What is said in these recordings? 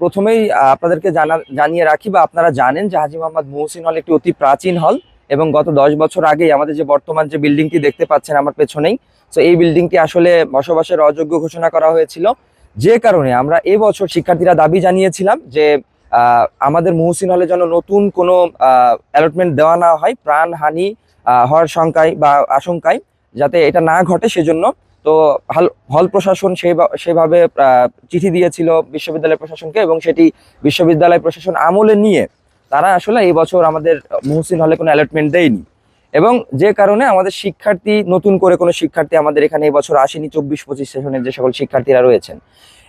প্রথমেই আপনাদেরকে জানা, জানিয়ে রাখি বা আপনারা জানেন যে হাজি মোহাম্মদ মুহসিন হল একটি অতি প্রাচীন হল এবং গত দশ বছর আগেই আমাদের যে বর্তমান যে বিল্ডিংটি দেখতে পাচ্ছেন আমার পেছনেই, তো এই বিল্ডিংটি আসলে বসবাসের অযোগ্য ঘোষণা করা হয়েছিল। যে কারণে আমরা এবছর শিক্ষার্থীরা দাবি জানিয়েছিলাম যে আমাদের মুহসিন হলে যেন নতুন কোনো অ্যালটমেন্ট দেওয়া না হয়, প্রাণহানি হওয়ার শঙ্কায় বা আশঙ্কায় যাতে এটা না ঘটে সেজন্য তো হল- হল প্রশাসন সেই সেভাবে চিঠি দিয়েছিল বিশ্ববিদ্যালয় প্রশাসনকে এবং সেটি বিশ্ববিদ্যালয় প্রশাসন আমলে নিয়ে তারা আসলে এই বছর আমাদের মুহসিন হলে কোনো অ্যালটমেন্ট দেয়নি। এবং যে কারণে আমাদের শিক্ষার্থী, নতুন করে কোনো শিক্ষার্থী আমাদের এখানে এই বছর আসেনি চব্বিশ, পঁচিশ সেশনের যে সকল শিক্ষার্থীরা রয়েছেন।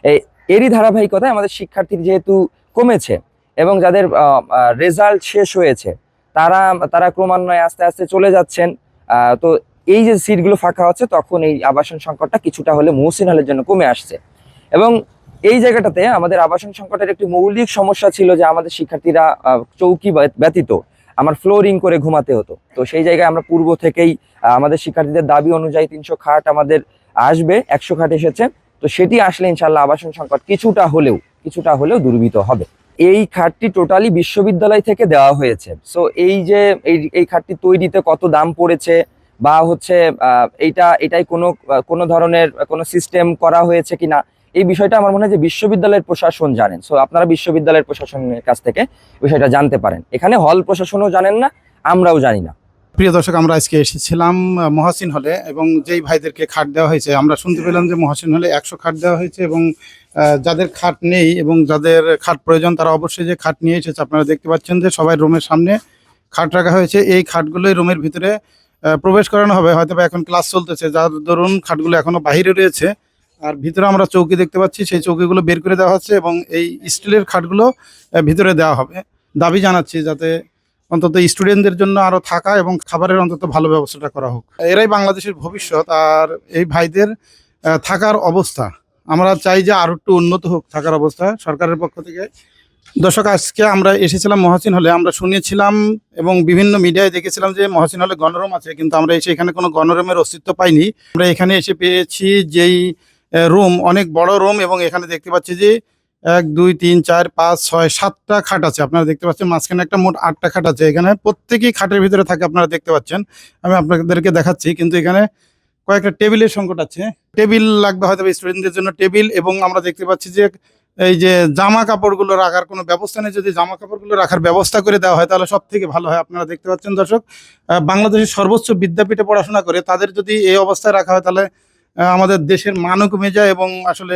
এই, এরই ধারাবাহিকতায় আমাদের শিক্ষার্থী যেহেতু কমেছে এবং যাদের রেজাল্ট শেষ হয়েছে, তারা তারা ক্রমান্বয়ে আস্তে আস্তে চলে যাচ্ছেন। তো এই যে সিটগুলো ফাঁকা হচ্ছে তখন এই আবাসন সংকটটা কিছুটা হলে মহসিন হলের জন্য কমে আসছে। এবং এই জায়গাটাতে আমাদের আবাসন সংকটের একটি মৌলিক সমস্যা ছিল যে আমাদের শিক্ষার্থীরা চৌকি ব্যত- ব্যতীত আমার ফ্লোরিং করে ঘুমাতে হতো। তো সেই জায়গায় আমরা পূর্ব থেকেই আমাদের শিক্ষার্থীদের দাবি অনুযায়ী তিনশো খাট আমাদের আসবে, একশো খাট এসেছে। তো সেটি আসলে ইনশাল্লাহ আবাসন সংকট কিছুটা হলেও কিছুটা হলেও দূরীভূত হবে। এই খাটটি টোটালি বিশ্ববিদ্যালয় থেকে দেওয়া হয়েছে। সো এই যে এই খাটটি তৈরিতে কত দাম পড়েছে বা হচ্ছে এইটা এটাই কোনো কোনো ধরনের কোনো সিস্টেম করা হয়েছে কিনা এই বিষয়টা আমার মনে হয় যে বিশ্ববিদ্যালয়ের প্রশাসন জানেন। সো আপনারা বিশ্ববিদ্যালয়ের প্রশাসনের কাছ থেকে বিষয়টা জানতে পারেন। এখানে হল প্রশাসনও জানেন না আমরাও জানি না। প্রিয় দর্শক আমরা আজকে এসেছিলাম মহাসিন হলে এবং যেই ভাইদেরকে খাট দেওয়া হয়েছে আমরা শুনতে পেলাম যে মহাসিন হলে একশো খাট দেওয়া হয়েছে এবং যাদের খাট নেই এবং যাদের খাট প্রয়োজন তারা অবশ্যই যে খাট নিয়ে এসেছে। আপনারা দেখতে পাচ্ছেন যে সবাই রুমের সামনে খাট রাখা হয়েছে। এই খাটগুলোই রুমের ভিতরে প্রবেশ করানো হবে হয়তো বা এখন ক্লাস চলতেছে। যার দরুন খাটগুলো এখনও বাইরে রয়েছে, আর ভিতরে আমরা চৌকি দেখতে পাচ্ছি, সেই চৌকিগুলো বের করে দেওয়া হচ্ছে এবং এই স্টিলের খাটগুলো ভিতরে দেওয়া হবে। দাবি জানাচ্ছি যাতে অন্তত স্টুডেন্টদের জন্য আরও থাকা এবং খাবারের অন্তত ভালো ব্যবস্থাটা করা হোক। এরাই বাংলাদেশের ভবিষ্যৎ, আর এই ভাইদের থাকার অবস্থা। আমরা চাই যে আরও একটু উন্নত হোক থাকার অবস্থা সরকারের পক্ষ থেকে। দর্শক, আজকে আমরা এসেছিলাম মহাসিন হলে। আমরা শুনেছিলাম এবং বিভিন্ন মিডিয়ায় দেখেছিলাম যে মহাসিন হলে গণরুম আছে, কিন্তু আমরা এসে এখানে কোনো গণরুমের অস্তিত্ব পাইনি। আমরা এখানে এসে পেয়েছি যেই রুম, অনেক বড় রুম এবং এখানে দেখতে পাচ্ছি যে এক, দুই, তিন, চার, পাঁচ, ছয়, সাতটা খাট আছে। আপনারা দেখতে পাচ্ছেন মাঝখানে একটা মোট আটটা খাট আছে। এখানে প্রত্যেকেই খাটের ভিতরে থাকে, আপনারা দেখতে পাচ্ছেন। আমি আপনাদেরকে দেখাচ্ছি, কিন্তু এখানে কয়েকটা টেবিলের সংকট আছে। টেবিল লাগবে হয়তো স্টুডেন্টদের জন্য। টেবিল এবং আমরা দেখতে পাচ্ছি যে এই যে জামা কাপড়গুলো রাখার কোনো ব্যবস্থা নেই, যদি জামা কাপড়গুলো রাখার ব্যবস্থা করে দেওয়া হয় তাহলে সব থেকে ভালো হয়, আপনারা দেখতে পাচ্ছেন দর্শক। বাংলাদেশের সর্বোচ্চ বিদ্যাপীঠে পড়াশোনা করে তাদের যদি এই অবস্থায় রাখা হয় তাহলে আমাদের দেশের মানও কমে যায় এবং আসলে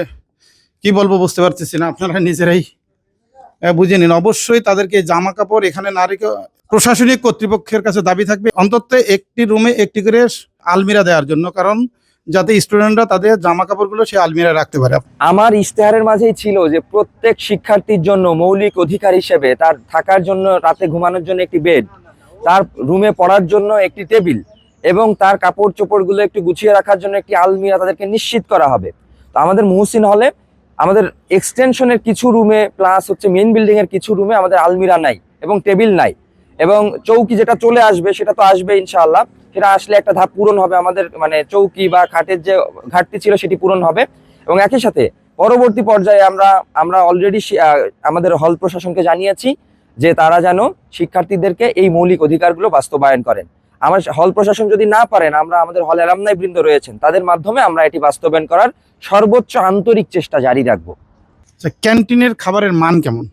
কি বলব বুঝতে পারতেছি না, আপনারা নিজেরাই বুঝে নিন। অবশ্যই তাদেরকে জামা কাপড় এখানে নারীকে প্রশাসনিক কর্তৃপক্ষের কাছে দাবি থাকবে। অন্তত একটি রুমে একটি করে আলমিরা দেওয়ার জন্য, কারণ যাতে স্টুডেন্টরা তাদের জামা কাপড়গুলো সেই আলমিরা রাখতে পারে। আমার ইশতেহারের মাঝেই ছিল যে প্রত্যেক শিক্ষার্থীর জন্য মৌলিক অধিকার হিসেবে তার থাকার জন্য রাতে ঘুমানোর জন্য একটি বেড তার রুমে পড়ার জন্য একটি টেবিল এবং তার কাপড় চোপড়গুলো একটু গুছিয়ে রাখার জন্য একটি আলমিরা তাদেরকে নিশ্চিত করা হবে। তো আমাদের মুহসিন হলে আমাদের এক্সটেনশনের কিছু রুমে প্লাস হচ্ছে মেন বিল্ডিং এর কিছু রুমে আমাদের আলমিরা নাই এবং টেবিল নাই এবং চৌকি যেটা চলে আসবে সেটা তো আসবে ইনশাআল্লাহ। সেটা আসলে একটা ধাপ পূরণ হবে আমাদের মানে চৌকি বা খাটের যে ঘাটতি ছিল সেটি পূরণ হবে। এবং একই সাথে পরবর্তী পর্যায়ে আমরা আমরা অলরেডি আমাদের হল প্রশাসনকে জানিয়েছি যে তারা যেন শিক্ষার্থীদেরকে এই মৌলিক অধিকারগুলো বাস্তবায়ন করেন। আমার হল প্রশাসন যদি না পারেন আমরা আমাদের হল অ্যালামনাই বৃন্দ রয়েছেন তাদের মাধ্যমে আমরা এটি বাস্তবায়ন করার সর্বোচ্চ আন্তরিক চেষ্টা জারি রাখব। আচ্ছা, ক্যান্টিনের খাবারের মান কেমন?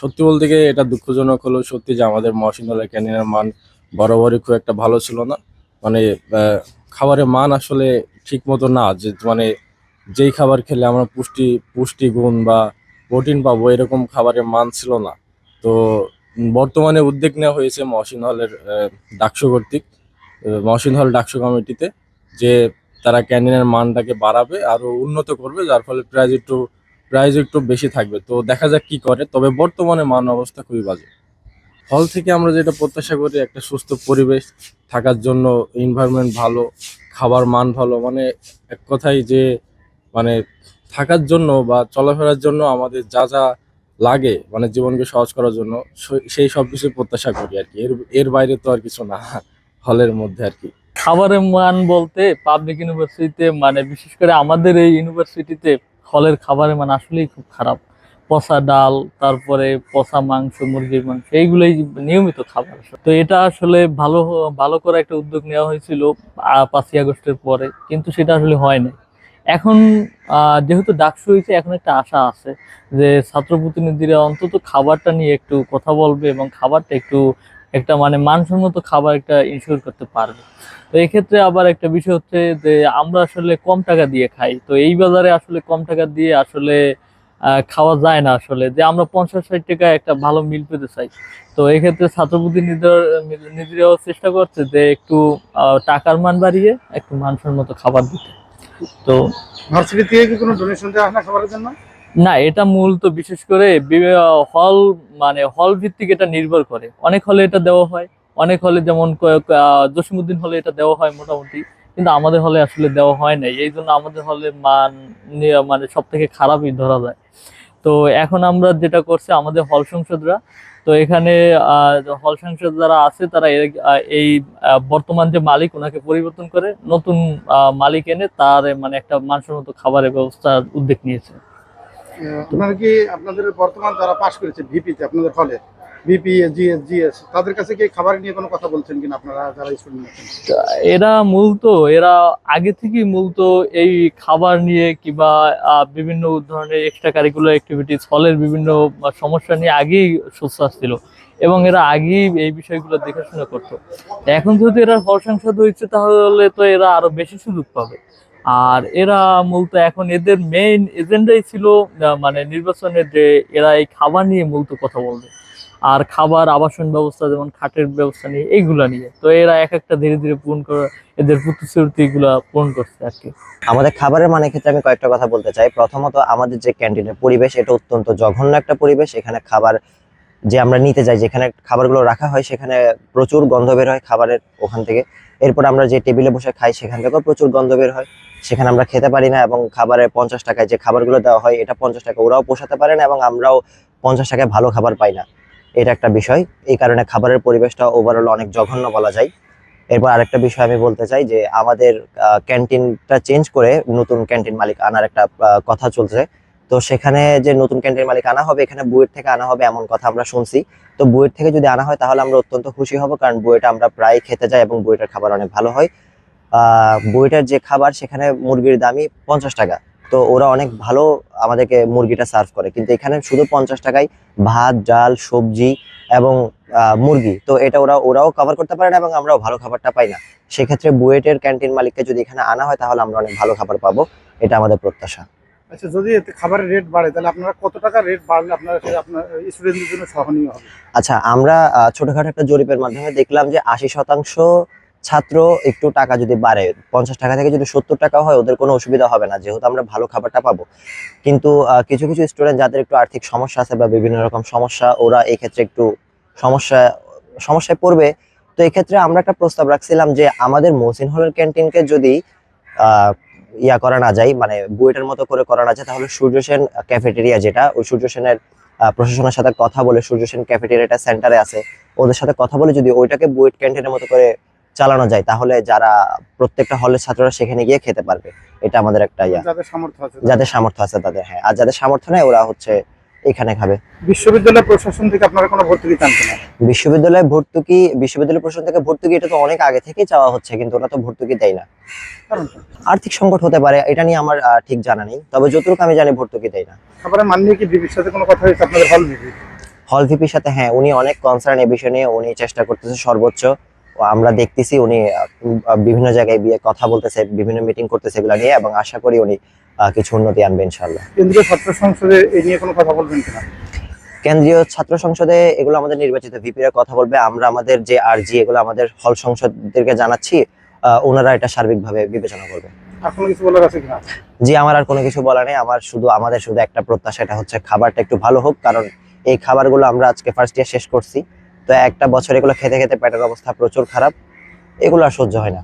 সত্যি বলতে গিয়ে এটা দুঃখজনক হলো সত্যি যে আমাদের মহাসিনতলা ক্যান্টিনের মান বরাবরই খুব একটা ভালো ছিল না। মানে খাবারের মান আসলে ঠিক মতো না। যে মানে যেই খাবার খেলে আমরা পুষ্টি, পুষ্টিগুণ বা প্রোটিন পাবো, এরকম খাবারের মান ছিল না। তো, বর্তমানে উদ্যোগ নেওয়া হয়েছে মহসিন হলের ডাকসু কর্তৃক মহসিন হল ডাকসু কমিটিতে, যে তারা ক্যান্টিনের মানটাকে বাড়াবে আরও উন্নত করবে, যার ফলে প্রাইজ একটু প্রাইজ একটু বেশি থাকবে। তো দেখা যাক কি করে, তবে বর্তমানে মান অবস্থা খুবই বাজে। হল থেকে আমরা যেটা প্রত্যাশা করি, একটা সুস্থ পরিবেশ, থাকার জন্য এনভায়রনমেন্ট ভালো, খাবার মান ভালো মানে এক কথায় যে মানে থাকার জন্য বা চলাফেরার জন্য আমাদের যা যা লাগে মানে জীবনকে সহজ করার জন্য, সেই সব কিছু প্রত্যাশা করি আর কি। এর এর বাইরে তো আর কিছু না, হলের মধ্যে আর কি। খাবারের মান বলতে পাবলিক ইউনিভার্সিটিতে মানে বিশেষ করে আমাদের এই ইউনিভার্সিটিতে হলের খাবারের মান আসলেই খুব খারাপ। পচা ডাল, তারপরে পচা মাংস, মুরগির মাংস, এইগুলোই নিয়মিত খাবার। তো এটা আসলে ভালো ভালো করে একটা উদ্যোগ নেওয়া হয়েছিল পাঁচই আগস্টের পরে, কিন্তু সেটা আসলে হয় নাই। এখন যেহেতু ডাকসু হয়েছে, এখন একটা আশা আছে যে ছাত্র প্রতিনিধিরা অন্তত খাবারটা নিয়ে একটু কথা বলবে এবং খাবারটা একটু, একটা মানে মানসম্মত খাবার একটা ইনশিওর করতে পারবে। তো এক্ষেত্রে আবার একটা বিষয় হচ্ছে যে, আমরা আসলে কম টাকা দিয়ে খাই। তো এই বাজারে আসলে কম টাকা দিয়ে আসলে খাওয়া যায় না আসলে। যে আমরা পঞ্চাশ ষাট টাকা একটা ভালো মিল পেতে চাই। তো এক্ষেত্রে ছাত্র প্রতিনিধিরাও চেষ্টা করছে যে একটু টাকার মান বাড়িয়ে একটু মানুষের মতো খাবার দিতে। তো ভার্সিটি থেকে কি কোনো ডোনেশন দেওয়া হয় না খাবারের জন্য? না এটা মূলত বিশেষ করে হল মানে হল ভিত্তিক এটা নির্ভর করে। অনেক হলে এটা দেওয়া হয় অনেক হলে যেমন জসিমুদ্দিন হলে এটা দেওয়া হয় মোটামুটি। কিন্তু আমাদের হলে আসলে দেওয়া হয় নাই। এই জন্য আমাদের হলে মান মানে সব থেকে খারাপই ধরা যায়। তো এখন আমরা যেটা করছে, আমাদের হল সংসদরা, তো এখানে হল সংসদ যারা আছে, তারা এই বর্তমান যে মালিক, ওনাকে পরিবর্তন করে নতুন মালিক এনে তার মানে একটা মানসম্মত খাবারের ব্যবস্থার উদ্যোগ নিয়েছে। আপনারা কি আপনাদের বর্তমান যারা পাশ করেছে ভিপিতে আপনাদের হলে? ভিপি জিএস জিএস তাদের কাছে কি খাবার নিয়ে কোনো কথা বলছেন কিনা আপনারা, যারা এরা মূলত এরা আগে থেকেই মূলত এই খাবার নিয়ে কিংবা বিভিন্ন ধরনের এক্সট্রা কারিকুলার অ্যাক্টিভিটিস হলের বিভিন্ন সমস্যা নিয়ে আগেই সুশ্বাস ছিল এবং এরা আগেই এই বিষয়গুলো দেখাশোনা করতো। এখন যেহেতু এরা হল সংসদ হয়েছে তাহলে তো এরা আরও বেশি সুযোগ পাবে। আর এরা মূলত এখন এদের মেইন এজেন্ডাই ছিল মানে নির্বাচনের যে এরা এই খাবার নিয়ে মূলত কথা বলবে। আর খাবার, আবাসন ব্যবস্থা, যেমন খাটের ব্যবস্থা নিয়ে, এইগুলা নিয়ে। তো এরা এক একটা ধীরে ধীরে পূরণ করে, এদের প্রতিশ্রুতি গুলা পূরণ করছে আর কি। আমাদের খাবারের মানের ক্ষেত্রে আমি কয়েকটা কথা বলতে চাই। প্রথমত, আমাদের যে ক্যান্টিনের পরিবেশ, এটা অত্যন্ত জঘন্য একটা পরিবেশ। এখানে খাবার যে আমরা নিতে যাই, যেখানে খাবারগুলো রাখা হয়, সেখানে প্রচুর গন্ধ বের হয় খাবারের ওখান থেকে। এরপর আমরা যে টেবিলে বসে খাই, সেখান থেকেও প্রচুর গন্ধ বের হয়। সেখানে আমরা খেতে পারি না এবং খাবারের পঞ্চাশ টাকায় যে খাবারগুলো দেওয়া হয়, এটা পঞ্চাশ টাকা ওরাও পোষাতে পারে না এবং আমরাও পঞ্চাশ টাকায় ভালো খাবার পাই না। এটা একটা বিষয়। এই কারণে খাবারের পরিবেশটা ওভারঅল অনেক জঘন্য বলা যায়। এরপর আরেকটা বিষয় আমি বলতে চাই যে আমাদের ক্যান্টিনটা চেঞ্জ করে নতুন ক্যান্টিন মালিক আনার একটা কথা চলছে। তো সেখানে যে নতুন ক্যান্টিন মালিক আনা হবে এখানে বুয়েট থেকে আনা হবে এমন কথা আমরা শুনছি। তো বুয়েট থেকে যদি আনা হয় তাহলে আমরা অত্যন্ত খুশি হব কারণ বুয়েটা আমরা প্রায় খেতে যাই এবং বুয়েটের খাবার অনেক ভালো হয়। আহ, বুয়েটের যে খাবার সেখানে মুরগির দামই পঞ্চাশ টাকা। তো ওরা অনেক ভালো আমাদেরকে মুরগিটা সার্ভ করে। কিন্তু এখানে শুধু পঞ্চাশ টাকায় ভাত ডাল সবজি এবং মুরগি। তো এটা ওরা ওরাও কভার করতে পারে না এবং আমরাও ভালো খাবারটা পাই না। সেক্ষেত্রে বুয়েটের ক্যান্টিন মালিককে যদি এখানে আনা হয় তাহলে আমরা অনেক ভালো খাবার পাবো। এটা আমাদের প্রত্যাশা। আচ্ছা যদি এতে খাবারের রেট বাড়ে তাহলে আপনারা কত টাকা রেট বাড়লে আপনারা আপনার স্টুডেন্টদের জন্য সহনীয় হবে? আচ্ছা আমরা ছোটখাটো একটা জরিপের মাধ্যমে দেখলাম যে আশি শতাংশ ছাত্র একটু টাকা যদি বাড়ে, পঞ্চাশ টাকা থেকে যদি সত্তর টাকা হয়, ওদের কোনো অসুবিধা হবে না, যেহেতু আমরা ভালো খাবারটা পাবো। কিন্তু কিছু কিছু স্টুডেন্ট যাদের একটু আর্থিক সমস্যা আছে বা বিভিন্ন রকম সমস্যা, ওরা এই ক্ষেত্রে একটু সমস্যা, সমস্যায় পড়বে। তো এই ক্ষেত্রে আমরা একটা প্রস্তাব রাখছিলাম যে, আমাদের মহসিন হলের ক্যান্টিনকে যদি ইয়া করা না যায় মানে বুয়েটের মতো করে করা না যায়, তাহলে সূর্য সেন ক্যাফেটেরিয়া যেটা, ওই সূর্য সেনের প্রশাসনের সাথে কথা বলে সূর্য সেন ক্যাফেটেরিয়াটা সেন্টারে আছে। ওদের সাথে কথা বলে যদি ওইটাকে বুয়েট ক্যান্টিনের মতো করে চালানো যায় তাহলে যারা প্রত্যেকটা হলের ছাত্ররা সেখানে গিয়ে খেতে পারবে। এটা আমাদের একটা ইয়া। যাদের সামর্থ্য আছে যাদের সামর্থ্য আছে তাদের হ্যাঁ। আর যাদের সামর্থ্য নেই ওরা হচ্ছে এখানে খাবে। বিশ্ববিদ্যালয় প্রশাসন থেকে আপনারা কোনো ভর্তুকি চান কিনা? বিশ্ববিদ্যালয়ে ভর্তুকি বিশ্ববিদ্যালয় প্রশাসন থেকে ভর্তুকি এটা তো অনেক আগে থেকেই চাওয়া হচ্ছে কিন্তু ওরা তো ভর্তুকি দেয় না। আর্থিক সংকট হতে পারে এটা নিয়ে আমার ঠিক জানা নেই। তবে যতটুকু আমি জানি ভর্তুকি দেয় না। খাবারের মান নিয়ে কি বিবির সাথে কোনো কথা হয়েছে আপনাদের হল বিবি হল ভিপির সাথে হ্যাঁ উনি অনেক কনসার্ন এ বিষয় নিয়ে উনি চেষ্টা করতেছে সর্বোচ্চ। আমরা দেখতেছি উনি বিভিন্ন জায়গায় বিয়ে কথা বলতেছে বিভিন্ন মিটিং করতেছে এগুলো নিয়ে এবং আশা করি উনি কিছু উন্নতি আনবে ইনশাল্লাহ কেন্দ্রীয় ছাত্র সংসদে এই নিয়ে কোনো কথা বলবেন কিনা? কেন্দ্রীয় ছাত্র সংসদে এগুলো আমাদের নির্বাচিত ভিপিরা কথা বলবে আমরা আমাদের যে আরজি এগুলো আমাদের হল সংসদদেরকে জানাচ্ছি ওনারা এটা সার্বিকভাবে বিবেচনা করবে। বলার জি আমার আর কোনো কিছু বলা নেই আমার শুধু আমাদের শুধু একটা প্রত্যাশা এটা হচ্ছে খাবারটা একটু ভালো হোক কারণ এই খাবারগুলো আমরা আজকে ফার্স্ট ইয়ার শেষ করছি। তো একটা বছর এগুলো খেতে খেতে পেটের অবস্থা প্রচুর খারাপ, এগুলো আর সহ্য হয় না।